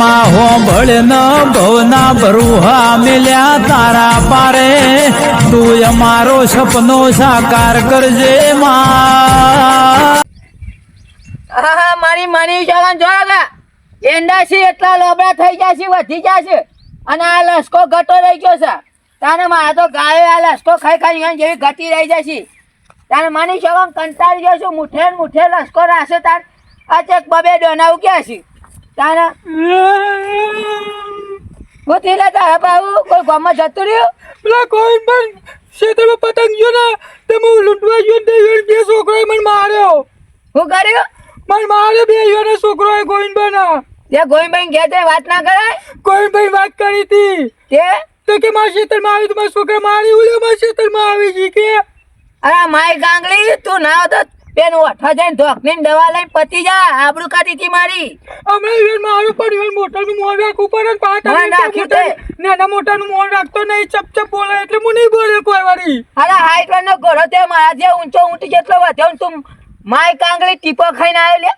માં હોંભળ ન ભવના ભરુહા મિલ્યા તારા પારે. તું અમારો સપનો સાકાર કરજે માં. આહા, મારી માની જવાન જો આગા એંડા છે એટલા લોબડા થઈ ગયા છે વધી ગયા છે. અને આ લસકો ઘટો રહી ગયો છે. તાને મારા તો ગાયો આ લસકો ખાઈ ખાઈ જેવી ઘટી રહી જાય છે. તારે માની જવાન કંટાળી ગયો છું. મુઠે મુઠે લસકો રાખશે તાર. આ ચેક બબે ડોનાવું ક્યાં છે? તાને હું થી તારા બાબુ કોઈ ગામમાં જતું રહ્યું? પેલા કોઈ પણ ખેતરમાં પતંગ ગયો ને તે હું લૂંટવા ગયો ને તે બે છોકરોએ મને માર્યો. હું કર્યો? મને માર્યો બે ઈવન છોકરોએ ગોવિંદભાઈ તે ગોવિંદભાઈ ઘેર જઈને વાત ના કરાય? ગોવિંદભાઈ વાત કરી હતી. કે? તો કે મારા ખેતરમાં આવી તો મારા છોકરા મારી ઉલ્યો મારા ખેતરમાં આવી છે કે? અરે માય ગાંગલી તું ના તો પેલું અઠા જઈને ધોકની દવા લઈને પતી જા આબરૂ કાઢી હતી મારી. હમણાં ઈવન મારું પણ ઈવન મોટાનું મોં રાખવું ઉપર ને પાટા મોં દે. નાના મોટાનું મોં રાખતો નહીં ચપ ચપ બોલે એટલે હું નહીં બોલે કોઈ વારી. અરે હાઈટ નો ઘોડો તે મારા જે ઊંચો ઊંટી જેટલો વધ્યો ને તું માય કાંગળી ટીપો ખાઈને આવ્યો લે.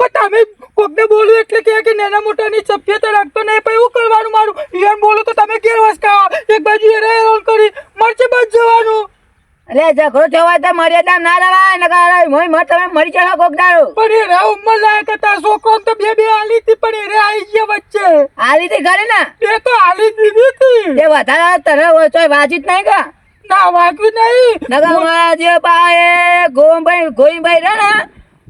પણ તમે કોકને બોલું એટલે કે કે નાના મોટાની સભ્યતા રાખતો નહીં પણ એવું કરવાનું મારું. ઈવન બોલો તો તમે કેર વસકા એક બાજુ એ રોલ કરી મરચે બચ જવાનું. એટલે ઝઘડો થવા તો મર્યાદા ના રવાય નકર મોય મત તમે મરી જશો કોક દાડો. પણ એ રે ઉંમર લાયક હતા છોકરો તો બે બે આલી હતી પણ એ રે આવી ગયા વચ્ચે. આ રીતે કરે ને? એ તો આલી દીધી હતી. એ વધારે તને વાંચી જ નહીં કા ના વાગ્યું નહીં. નકર મારા જે પાએ ગોમભાઈ ગોઈભાઈ રે ને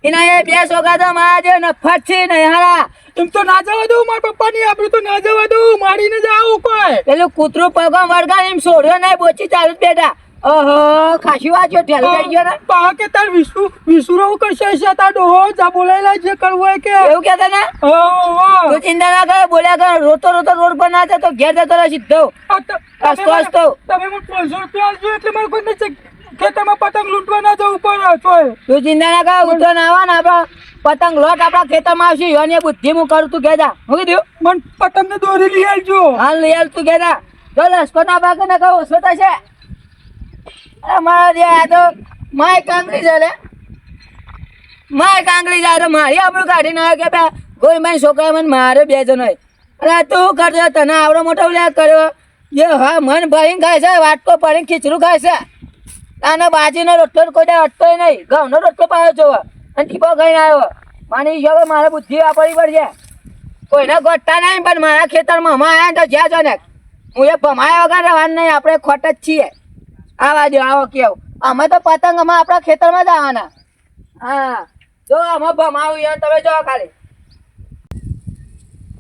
એના એ બે છોકરા તો મારા જે નફટ છે નહીં હારા. એમ તો ના જવા દઉં મારા પપ્પાની આપણે તો ના જવા દઉં મારીને જ આવું કોઈ. પેલું કૂતરું પગમ વળગા એમ છોડ્યો નહીં બોચી ચાલુ બેટા ઓહો ખાસી વાત છે ઢેલ ગઈ ગયો ને? પા કે તાર વિસુ વિસુરો કરશે છે તાર ડોહો જા બોલાયેલા જે કરવું હોય કે? એવું કહેતા ને હો, તો ચિંતા ના કરે બોલ્યા કર રોતો રોતો રોડ પર ના જતો ઘેર જતો રહે સીધો. ત- હસતો હસતો. તમે મને પાંચસો રૂપિયા આલજો એટલે મારે કોઈ નથી ખેતરમાં પતંગ લૂંટવા ના જવું પડે છો તું ચિંતા ના કર ઉઠો ના આવા ને આપણા પતંગ લોટ આપડા ખેતરમાં આવશે યોની બુદ્ધિ હું કરું તું કેજા હું કીધું? મને પતંગને દોરી લઈ આવજો. હાલ લઈ આવ તું કેજા જા. લસકો ના ભાગે ને કહું ઓછો થશે? માય તો મારી આપણું છોકરા મારે બે જણ અરે તને મોટો ઉલ્લેખ ભરીને વાટકો પડીને ખીચડું ખાય છે. તાને બાજીનો રોટલો કોઈ દાડો અટતોય નહીં. ઘઉંનો રોટલો પાયો છો અને ટીપો ખાઈને આવ્યો. માની ઈચ્છા મારે બુદ્ધિ વાપરવી પડશે. કોઈને ગોટતા નહીં, પણ મારા ખેતરમાં હમણાં જ્યાં છો ને. હું એ ભમાયા વગર રહેવાનું નહીં, આપણે ખોટ જ છીએ. આવા દો આવો કેવ. અમે તો પતંગ અમે આપણા ખેતરમાં જ આવવાના હા. જો અમે ભમાવું યાર તમે જો ખાલી.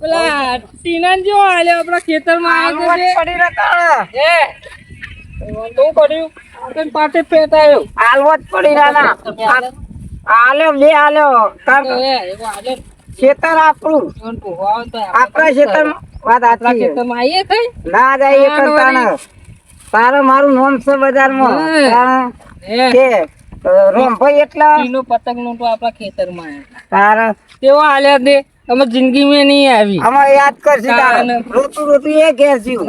પેલા ટીનાન જેવો આલ્યો આપણા ખેતરમાં આવ્યો છે. પડી રહ્યા હે. શું કર્યું? આપણે પાટે પેટ આવ્યો પડી રહ્યા આલ્યો બે આલ્યો ખેતર આપણું. આપણા ખેતર વાત સાચી છે. ના જાય કરતા ને. તારે મારું નામ છે બજારમાં. કે રોમભાઈ એટલા? ટીનો પતંગ નો તો આપણા ખેતરમાં. તારે? તેવો આલ્યા દે અમે જિંદગી મે નહીં આવી. અમે યાદ કરશી તારે. રોતું રોતું એ ઘેર જીવ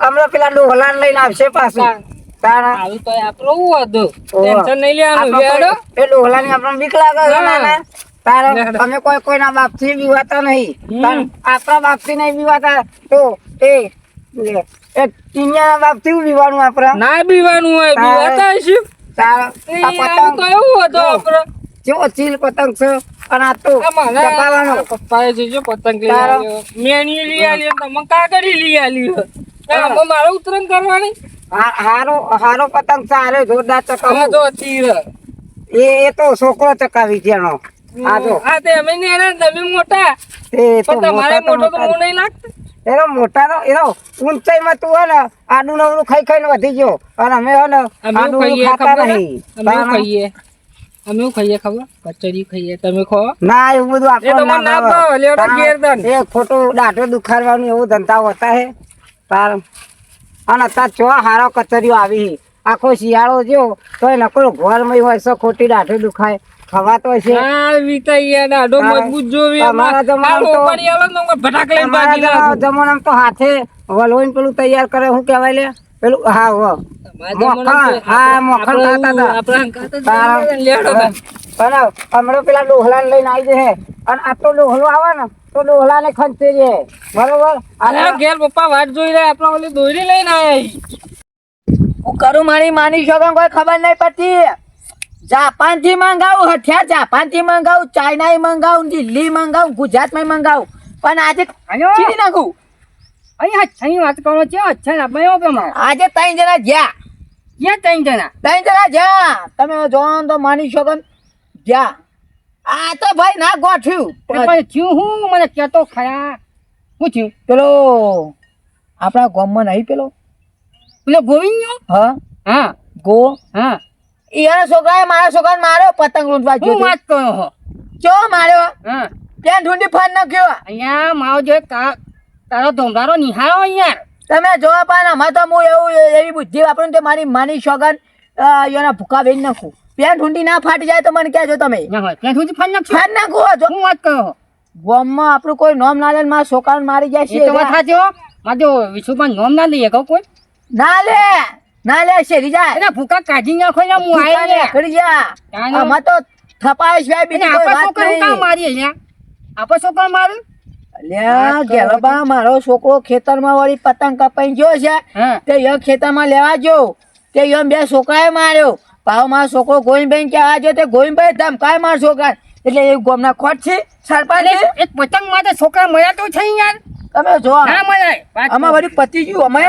અમે પેલા ડોહલાન લઈને આવશે પાછું. તારા. આવી તો આપણો હું હતું. ટેન્શન નહીં લેવાનું હેડો. કોઈ- એ ડોહલાની આપણને બીક લાગે. ને? તારે. અમે કોઈ કોઈના બાપથી બીવાતા નહીં. આપણા બાપથી નહીં બીવાતા તો એ એ ટીનિયાના બાપથી હું બીવાનું આપણે? ના બીવાનું હોય બીવાતા હશું તારે? એ આ આવી પતંગ? તો એવું આપણે. જેવો ચીલ પતંગ છે અને આ તો આ પપ્પાએ જે જો પતંગ લઈ આવ્યો મેણી લઈ આલી તમે કાગળી લઈ આલી હો. હા. ઉતરણ કરવાની? હા- હારો હારો પતંગ છે હારો જોરદાર હવે તો તીર એ એ તો છોકરો ચકાવી જેનો આ તો આ તે અમે નેના તમે મોટા. એ તો તમારે મોટો તો નહીં લાગતો? એનો મોટાનો એનો ઊંચાઈમાં તું હે ને આડું નવડું ખાઈ ખાઈને વધી ગયો. અને અમે હે ને આડું ખાઈએ ખાતા ખબર નહીં. અમે ખાઈએ. અમે ખાઈએ ખબર? કચોરી ખાઈએ. તમે ખો. ના એવું બધું એ તો ના ભાવે. તો તારા- ઘેર એ ખોટું દાઢો દુખાડવાનું એવું ધંધા હોતા હે. તાર અને અત્યારે ચો હારો કચરીઓ આવી આખો શિયાળો જો તોય નકરો ઘરમાં હોય છે ખોટી દાઢો દુખાય. ખવાતો છે. આ વિતાઈયા દાડો મજબૂત જોવી તમારા જમાનામાં તો- ને ભટાક લઈને અમારા ભાગી જમાના- નાખું. તો હાથે વલોઈન પેલું તૈયાર કરે હું કહેવાય લે? પેલું હા હો મોખણ, હા, મોખણ ખાતા હતા. અને હમણાં પેલા ડોહલા લઈને આવી છે અને આ તો ડોહલો આવે ને તો ડોહલાને ખંચી રે બરોબર? અને ઘેર પપ્પા વાટ જોઈ રહ્યા આપણે ઓલી દોરી લઈને આયા હું કરું મારી માની શકો કોઈ ખબર નહીં પડતી. જાપાનથી મંગાવું હઠિયાર જાપાનથી મંગાવું ચાઇના મંગાવું દિલ્હી મંગાવું ગુજરાતમાં મંગાવું. પણ આજે છીની નાખું. અહીંયા અચ્છાની વાત કરો છે અચ્છા ના એવો કે આજે ત્રણ જણા જ્યાં ક્યાં ત્રણ જણા? ત્રણ જણા જ્યાં તમે જો તો માની શકો જ્યાં આ તો ભાઈ ના ગોઠ્યું. પણ થયું હું? મને કહેતો ખરા. હું થયું? પેલો આપણા ગામમાં નહીં પેલો? પેલો ગોવિંદ હા. હા. ગો હા. એના છોકરાએ મારા છોકરાને માર્યો પતંગ લૂંટવા હું ગયો વાત કયો હો? ચો માર્યો? હા. ત્યાં ઢૂંઢી ફાડ નાખ્યો. અહીંયા મારો જો તારો ધોંધારો નિહાળો અહીંયા. તમે જોવા પણ આમાં તો હું એવું એવી બુદ્ધિ વાપરું તો મારી માની સોગન એના ભૂકા વેચી નાખું. પેન ઢૂંઢી ના ફાટી જાય તો મને કહેજો તમે. પેન ત્યાં સુધી ફાન ફાડ નાખો જો. હું વાત કરો ગોમમાં આપણું કોઈ નોમ ના લે મારા છોકરાને મારી જાય છે. સાચી હો. મારે જો વિશુભાઈ નોમ ના લઈએ કહું કોઈ. ના લે. ના લે શેરી જાય એના ભૂકા કાઢી નાખો ને હું આવી નીકળી જા. આમાં તો થપાય છે બીજી કોઈ આપણે વાત છોકરા કામ મારી? અહીંયા આપણે કામ મારું ગેલબા મારો છોકરો ખેતરમાં વળી પતંગ કપાઈ ગયો છે. તે ય ખેતરમાં લેવા જો તે યમ બે છોકરાએ માર્યો. પાવ મારો છોકરો ગોવિંદભાઈ કે આ જો તે ગોવિંદભાઈ ધમકાય મારો છોકરા એટલે એ ગોમના ખોટ છે સરપંચ અરે એક પતંગ માટે છોકરા મળ્યા તો છે યાર. તમે જો ના મળ્યા વાત વળી પતિ ગયું અમે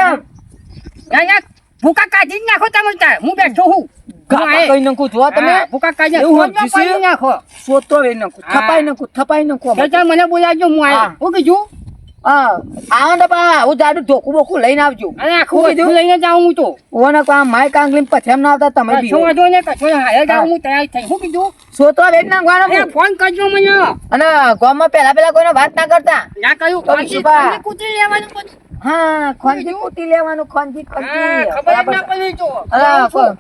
ના, ના, ભૂકા કાઢી નાખો તમે તાર હું. બેઠો હું હું કઈ નાખું. જો તમે ભૂકા કાઢી એવું નાખો. પાડી નાખો સોતો વેરી નાખું થપાઈ નાખું થપાઈ નાખું તો મને બોલાવજો હું હા. હું કીધું? હા. આવો ને પા હું જાડું ધોકું બોકું લઈને આવજો. અરે આખું બધું લઈને જાઉં હું તો. ઓને કામ માય કાંગલી પથેમ ના આવતા તમે બી કશો વાંધો નહીં, કશો હારે જાઉં હું. તૈયાર થઈ. હું કીધું? સોતો નાખવાનો ફોન કરજો મને. અને ગામમાં પેલા પેલા કોઈને વાત ના કરતા. ના કહ્યું કૂતરી લેવાનું. હા ખોંજી કૂટી લેવાનું ખોંજી હા, ખબર ના પડી તો અલા,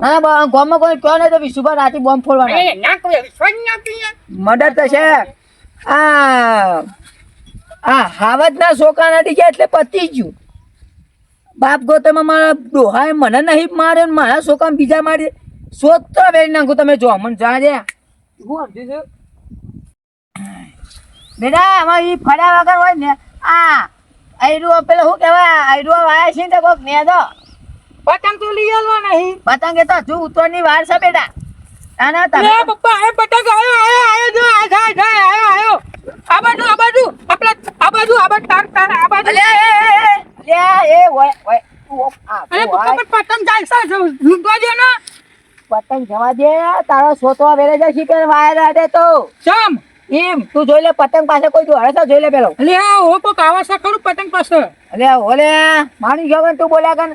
ના બા- ગામમાં કોઈ કહો ને તો વિશુભા રાતે બોમ્બ ફોડવાના. અરે, ના કહ્યું, વિશ્વાસ ના કરીએ. મર્ડર થશે આ આ હાવજ છોકરા નથી ગયા એટલે પતી ગયું બાપ ગોતમાં મારા ડોહાએ મને નહીં માર્યો ને મારા છોકરા બીજા મારી સોત્ર વેરી નાખું તમે જો મને જા દે બેટા આમાં ઈ ફર્યા વગર હોય ને આ આયરું પેલો શું કહેવાય? આયરું વાયા છે ને તો કોક નેદો પતંગ તો લઈ આવવા નહીં. પતંગ એ તો હજુ ઉતરની વાર છે બેટા. ના ના તમે લે પપ્પા એ પતંગ આયો આયો આયો જો આ જાય જાય આયો આયો. આ બાજુ આ બાજુ આપણે આ બાજુ આ બાજુ તાર તાર આ બાજુ. લે એ એ ઓય ઓય આ, અરે પપ્પા. પણ પતંગ જાય છે લૂંટવા દે ને. પતંગ જવા દે તારો સોતો વેરે જશે કે વાયર આડે તો. ચમ. એમ તું જોઈ લે પતંગ પાસે કોઈ જોડે તો જોઈ લે પેલો. લે ઓ પક આવા છે ખરું પતંગ પાસે. અલે ઓલે માની ગયો તું બોલ્યા કન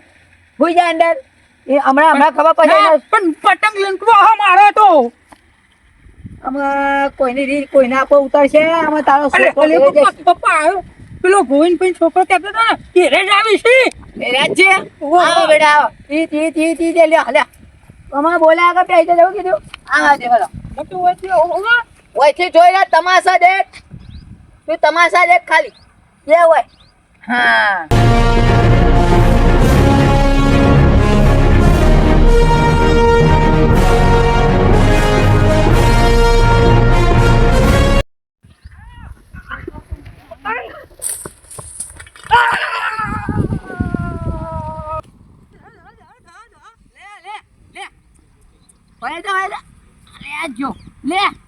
હુઈ જા અંદર. એ હમણાં હમણાં ખબર પડે પણ પતંગ લંકવો હા મારે તો. આમાં કોઈની રીત કોઈને આપો ઉતરશે? આમાં તારો પપ્પા આવ્યો પેલો ગોવિંદ ભાઈ છોકરો કહેતો હતો ને એ રેજ આવી છે. વેરે જ છે આવો બેટા ઈ ઈ ઈ ઈ લે હલે અમાર બોલ્યા આગળ પેઈ જવું કીધું. આ દે હલો મોટું હોય છે ઓલા ઓયથી જોઈ લે તમાશા દેખ. તું તમાશા દેખ ખાલી. જે હોય હા. લે લે લે. લે લે લે.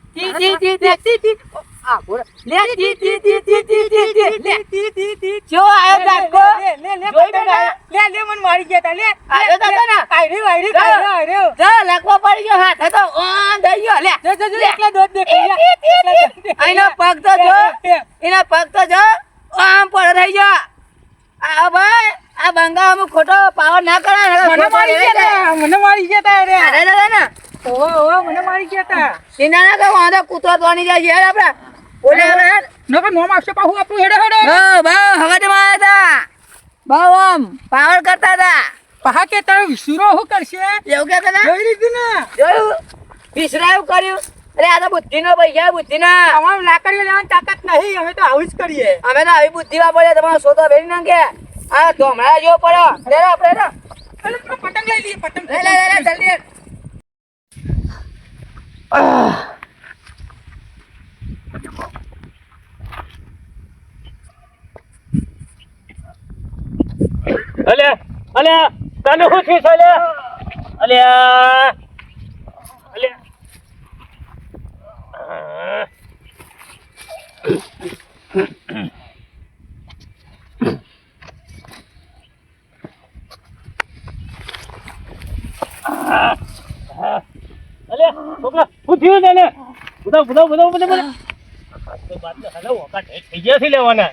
એનો પગ તો જો આમ પડ રહી ગયો આ ભાઈ આ બંગાળમાં ખોટો પાવર ના કરે મને મારી ગયા મને મારી ગયા અરે અરે ને ઓહો ઓહો મને મારી ગયા તા ના કે વાંધો કૂતરો તોડી જાય યાર આપડે. ઓલે હવે હેડ. નકર નોમ આવશે પાછું આપણું હેડે હેડે બહુ બહુ હતા. બહુ આમ પાવર કરતા હતા. પહા કે તારો વિસુરો શું કરશે? એવું કહેતા હતા જોઈ લીધું ને? જોયું? વિસરાયું કર્યું? અરે આ તો બુદ્ધિનો પૈસા બુદ્ધિનો. અમારું લાકડીઓ લેવાની તાકાત નહીં અમે તો આવું જ કરીએ. અમે તો આવી બુદ્ધિ વાપરીએ તમારો સોતો ભેરી નાખે. આ ધોમડા જેવો પડ્યો. લે આપણે પતંગ લઈ લઈએ પતંગ. લે લે લે અલે અલે તને શું છે અલે અલ્યા બધા બધા બધા બધા બધા તો બાદ હાલો વખત થઈ ગયા છે લેવાના.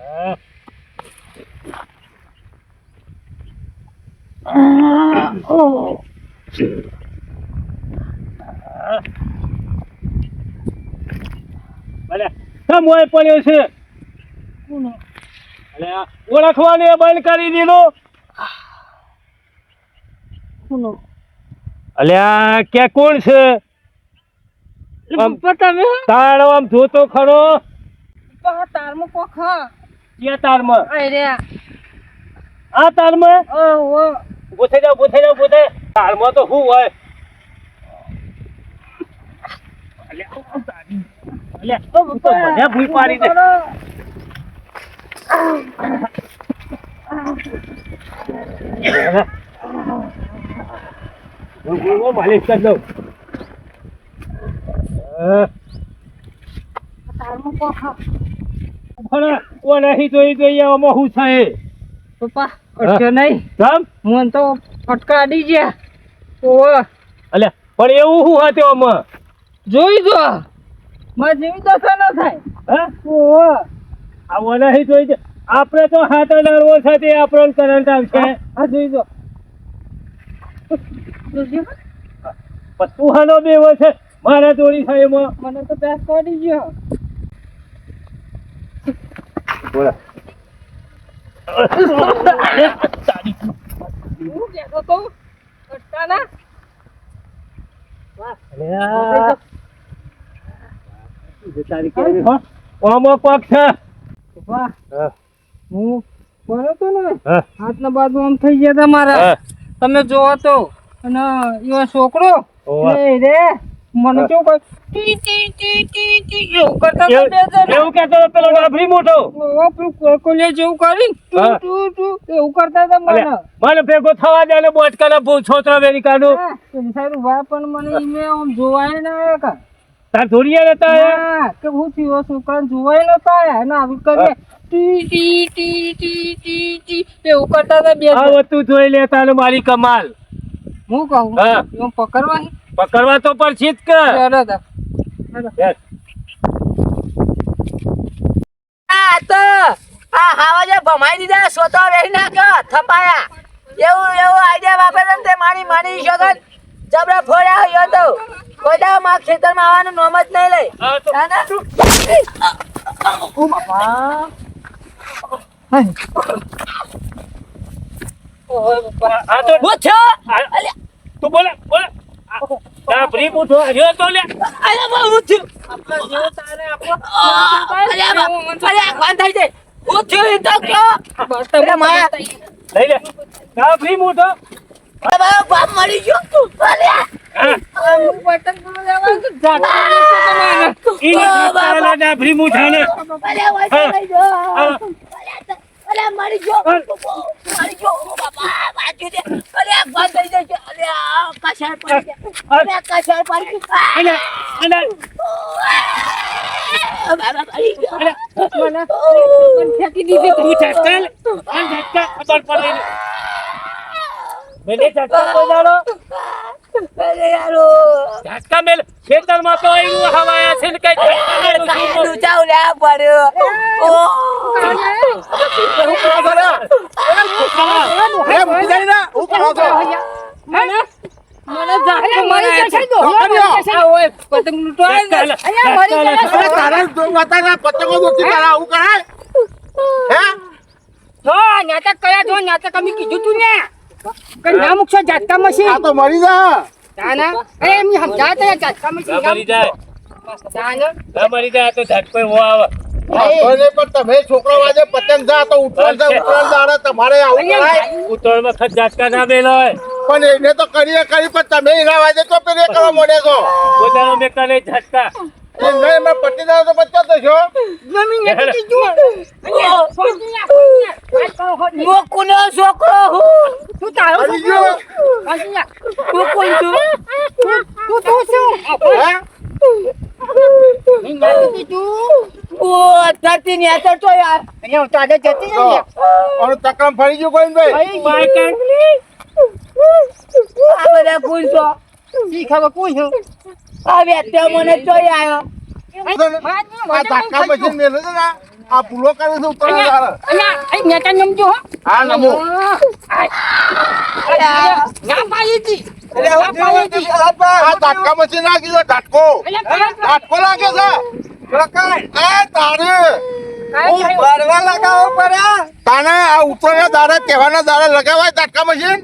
હા. હા. ભલે કેમ હોય પડ્યો છે. અલે આ ઓળખવાનું એ બંધ કરી દીધું. અલ્યા કે કોણ છે? તમે તાળ આમ જોતો ખરો. તારમાં કોક ક્યાં તારમાં? અરે આ તારમાં? ઓ ઓ. ઊભો થઈ જાઓ ઊભો થઈ જાઓ ઊભો થઈ તારમાં તો શું હોય? માલિશ કરી દઉં. પણ હા આપણે તો હાથ નરવો સાથે આપણને કરંટ આવશે આ જોઈ જો જોજો. તું હાનો બેવો છે મારા જોડી થાય એમાં. મને તો બેસ પડી ગયો બોલા તમે જોવો તો. અને એવા છોકરો. રે. મને કેવું કહે ટી ટી ટી ટી ટી એવું કરતા એવું કહેતો હતો પેલો ડાભરી મોટો. ઓવા કોલે જેવું કરી ટુ ટુ ટુ એવું કરતા હતા મને. મને ભેગો થવા દે ને બોચકાના બહુ છોતરો અમેરિકાનું પેલી વા પણ મને ઈમે આમ જોવાય ના આવ્યા કા. તાર ધોરિયા રહેતા હે? કે હું થયું છોકરાને જોવાય નતા આવ્યા. અને આવી કરીને ટી ટી ટી ટી ટી એવું કરતા હતા બે આ. વસ્તુ જોઈ લેતા ને મારી કમાલ. હું કહું? હા. એમ પકડવા પકડવા તો પર છીત કે. આ તો આ હાવા જે ભમાઈ દીધા સોતો વેહી નાખ્યો થપાયા. એવું એવું આઈડિયા વાપરે ને તે માણી માણી શગન જબરા ફોડ્યા હોય તો. કોઈ માં ખેતર ખેતરમાં આવવાનું નોમ જ નહીં લે. ના, ના. ઓ બાપા. આ તો હું છો આ- તું બોલે બોલે. ડાભરી મોટો આવ્યો તો લે. અરે બા હું છું આ, અરે બા, અરે આ કોણ થાય છે હું છું એ તો કયો અરે માયા. લઈ લે. ડાભરી મોટો અરે મારો બાપ મરી ગયો અરે હા. ઈ ઓ બાબા. વાંચી દે અરે બંધ થઈ જશે અરે આ કસાય પડી ગયા અરે આ પડી અને અને મને ઝટકા લે. અરે યારો ઝટકા મેલ ખેતરમાં તો એવું હવાયા છે ને કઈ ઝટકા. ડૂચાવ લે પડ્યો. ઓ મને? મને ઝાટકો મારી જશે તો આ ઓય પતંગ તારા જો વાતાના પતંગો દોસ્તી તારા આવું કરાય? હે? જો નાટક કર્યા જો નાટક અમે કીધું તું ને. કે ના મૂકશો જાતકા મશીન? આ તો મરી જા. તાના એ એમ સમજાવે તો જાતકા મશીન મરી જાય તાના ના મરી જાય તો ઝટકો એવો આવે. પણ તમે છોકરો વાજે પતંગ જા તો ઉતરણ ઉતરણ દાડે તમારે આવું કરાય? ઝટકા ના મેલો પણ એને તો કરીએ કરી પણ તમે એના વાજે તો પેલે કરવા મળે છો? પોતાનો મેં કરે ઝટકા. એમ નહીં, એમાં પતી જાય તો પચાસ થશો. મોકુનો છોકરો હું. તું તારો આવી ગયો. હું કોણ છું. તું તું શું હે? નહીં જતી તું ઓ ધરતી ને તો તો યાર. અહીંયા તારે જતી તો, નથી આનું ચક્રમ ફરી ગયું ગોવિંદભાઈ. આ કોણ છો. શી કોણ છું? આ વ્યક્તિ મને જોઈ આવ્યો આ ધાક્કા મશીન મેલે છે ને, આ ભૂલો કરે છે. અહીંયા અહીં નેતા નમજો હો હા, નમો. ના પાડી હતી ધાક્કા મશીન નાખી દો, ધાટકો. અહીંયા લાગે છે. તારે. તાને આ દાડે દાડે લગાવાય ધાટકા મશીન?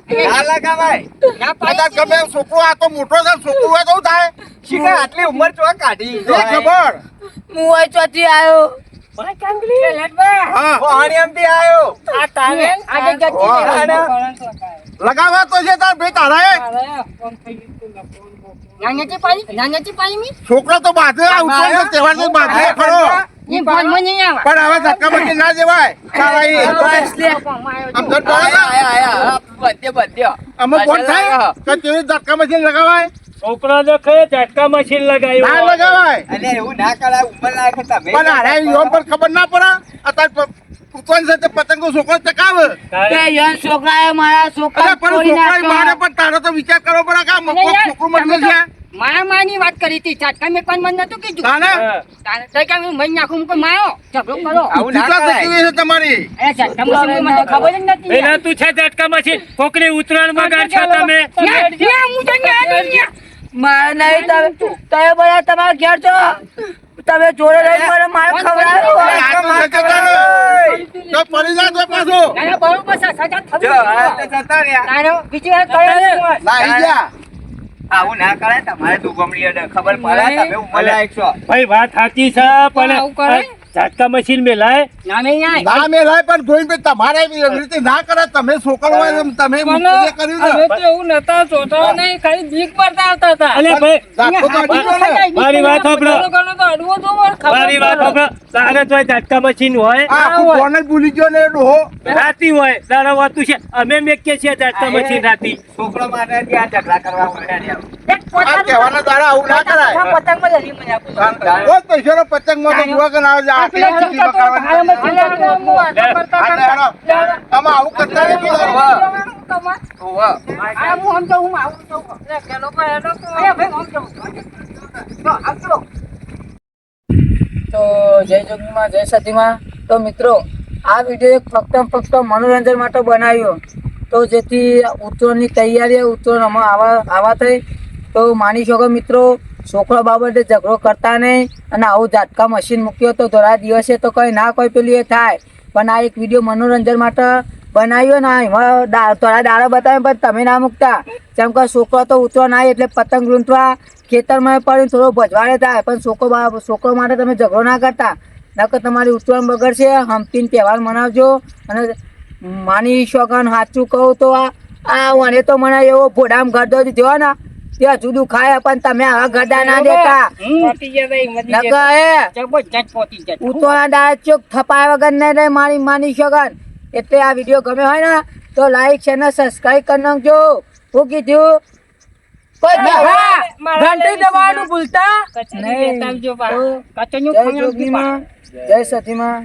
ના આ પાડી તાર છોકરો આ તો મોટો છે છોકરો હોય તો થાય. આટલી ઉંમર ચો કાઢી એ ખબર. હું અહીં ચોથી આવ્યો. લગાવવા તો છે તાર ભાઈ તારે? મી? છોકરો તો બાંધે આ ઉતરવાનો તહેવાર છે ખરો પણ હવે ધક્કા મશીન ના જેવાય તારા ઈ. આમ ધડ પડે ને? આમાં કોણ થાય? કે તેવી ધક્કા મશીન લગાવાય? છોકરા દેખે ઝટકા મશીન ના લગાવ્યું લગાવાય. અને એવું ના કરાય ઉંમર લાયક તમે પણ અરે યોમ પર ખબર ના પડે? અત્યારે ઉતવાની સાથે પતંગો છોકરો ચકાવે. કે યન છોકરાએ મારા છોકરા પણ તોડી મારે પણ તારો તો વિચાર કરવો પડે કે છોકરું તમે છે. તો મારા માની વાત કરી હતી ઝાટકા મેં પણ મને નતું કીધું. તાને? તારે તો કે હું મહી નાખું હું કોઈ માયો ઝઘડો કરો. આવું ના કરાય. છે તમારી? એ ઝાટકા મશીન મને ખબર જ નથી? એના તું છે ઝટકા મસી કોકરી ઉતરાણમાં ગાર છો તમે? ના, હું તો ના આવી ગયા. નહીં તમે તમે બધા તમારા ઘેર છો? તમે જોડે રહી મને માર ખવડાવ્યો તો. પડી જાય તો પાછો. ના, બહુ બરોબર સજા થવી જો આ. તો જતા રહ્યા. તારો બીજી વાર કર્યો ના. જા. આવું ના કરાય તમારે તું ગમડી ખબર પડે તમે ઉંમર ભાઈ વાત સાચી છે પણ આવું કરે? આ મશીન મે લાય. ના, મે નહીં. ના મેલાય પણ ગોવિંદભાઈ તમારે એવી રીતે ના કરે. તમે છોકરો હોય એમ તમે જે કર્યું ને એવું નતા જોતા નહીં ખાલી દીક પડતા આવતા હતા. અલે ભાઈ રાખો તો અડી ગયો મારી વાત સાંભળો. ઘણો તો અડવો તો મારી વાત. સાંભળો. તારે તો ઝટકા મશીન હોય. આ કોને ભૂલી ગયો ને ડોહો? રાતી હોય તારા વાતું છે. અમે મે કે છે ઝટકા મશીન રાતી. છોકરો માટે આ ઝઘડા કરવા માંડ્યા એક પોતાનું આ કહેવાના દ્વારા આવું ના કરાય. પતંગમાં લડી મને આપું. રોજ પૈસાનો પતંગમાં તો જુઓ કે ના આવે તો કરતા જય જોગીમાં જય સતીમાં. તો મિત્રો આ વીડિયો એક ફક્ત ફક્ત મનોરંજન માટે બનાવ્યો. તો જેથી ઉત્તરોની તૈયારી ઉત્તરોમાં આવા આવા થઈ. તો માની શકો મિત્રો છોકરા બાબતે ઝઘડો કરતા નહીં અને આવું ઝાટકા મશીન મૂક્યો તો થોડા દિવસે તો કંઈ ના કોઈ પેલું એ થાય. પણ આ એક વીડિયો મનોરંજન માટે બનાવ્યો ને એમાં થોડા દાડા બતાવે પણ તમે ના મૂકતા. જેમ કે છોકરો તો ઉતરો ના એટલે પતંગ લૂંટવા ખેતરમાં પડીને થોડો ભજવાડે થાય. પણ છોકરો છોકરો માટે તમે ઝઘડો ના કરતા. નકર તમારી ઉત્તરાયણ બગડશે હમ્પીને તહેવાર મનાવજો. અને માની શોખન સાચું કહું તો આ આ મને તો મને એવો ભોડામ ગરદો થયો ને. ત્યાં જુદું ખાય પણ તમે આવા ગરદા ના દેતા. ઉતોના દાળ ચોક થપાય વગર ને રે મારી માની શગન એટલે આ વીડિયો ગમે હોય ને તો લાઈક છે ને સબસ્ક્રાઈબ કરી નાખજો. હું કીધું. ઘંટી દબાવવાનું ભૂલતા? જય સતીમાં.